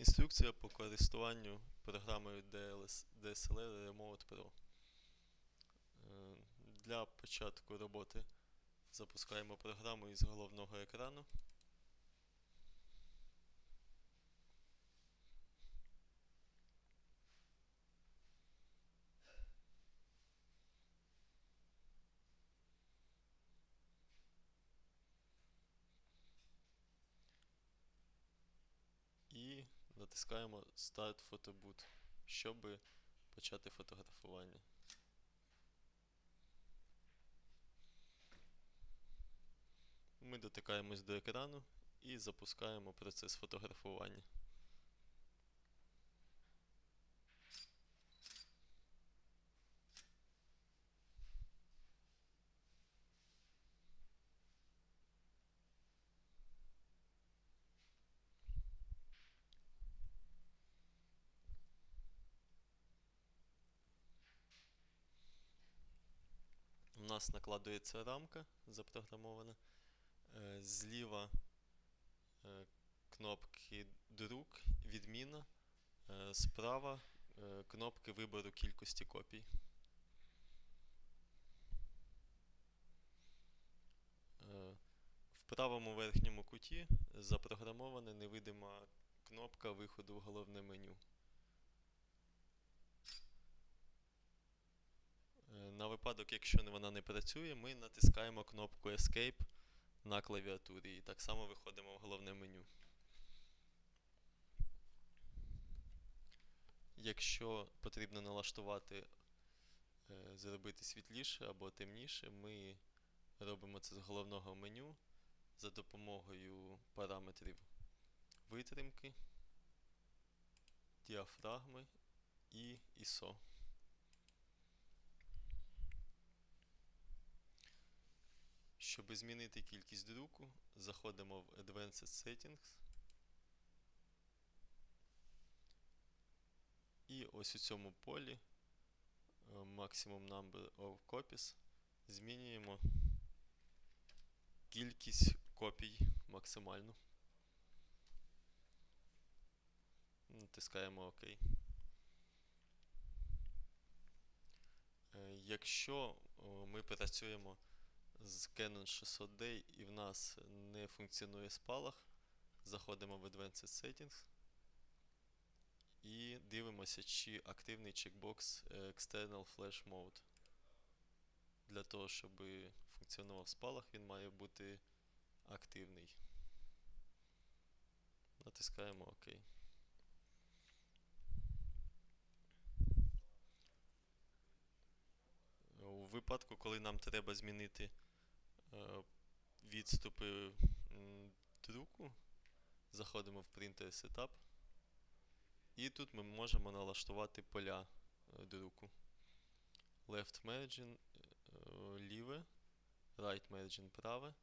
Інструкція по користуванню програмою DLS, DSLR Remote Pro. Е, Для початку роботи запускаємо програму із головного екрану. І натискаємо Start Photo Boot, щоб почати фотографування. Ми дотикаємось до екрану і запускаємо процес фотографування. Нас накладується рамка запрограмована. Е, Зліва е, кнопки друк, відміна. Е, Справа кнопки вибору кількості копій. В правому верхньому куті запрограмована невидима кнопка виходу в головне меню. На випадок, якщо вона не працює, ми натискаємо кнопку Escape на клавіатурі і так само виходимо в головне меню. Якщо потрібно налаштувати, е, зробити світліше або темніше, ми робимо це з головного меню за допомогою параметрів витримки, діафрагми і ISO. Щоб змінити кількість друку, заходимо в Advanced Settings. І ось у цьому полі е, Maximum Number of Copies змінюємо кількість копій максимальну. Натискаємо ОК. Е, Якщо ми працюємо з Canon 600D і в нас не функціонує спалах, заходимо в Advanced Settings і дивимося, чи активний чекбокс е, External Flash Mode. Для того, щоб функціонував спалах, він має бути активний. Натискаємо ОК. У випадку, коли нам треба змінити відступи друку, заходимо в Printer Setup. І тут ми можемо налаштувати поля е, друку. Left margin е, ліве, right margin праве,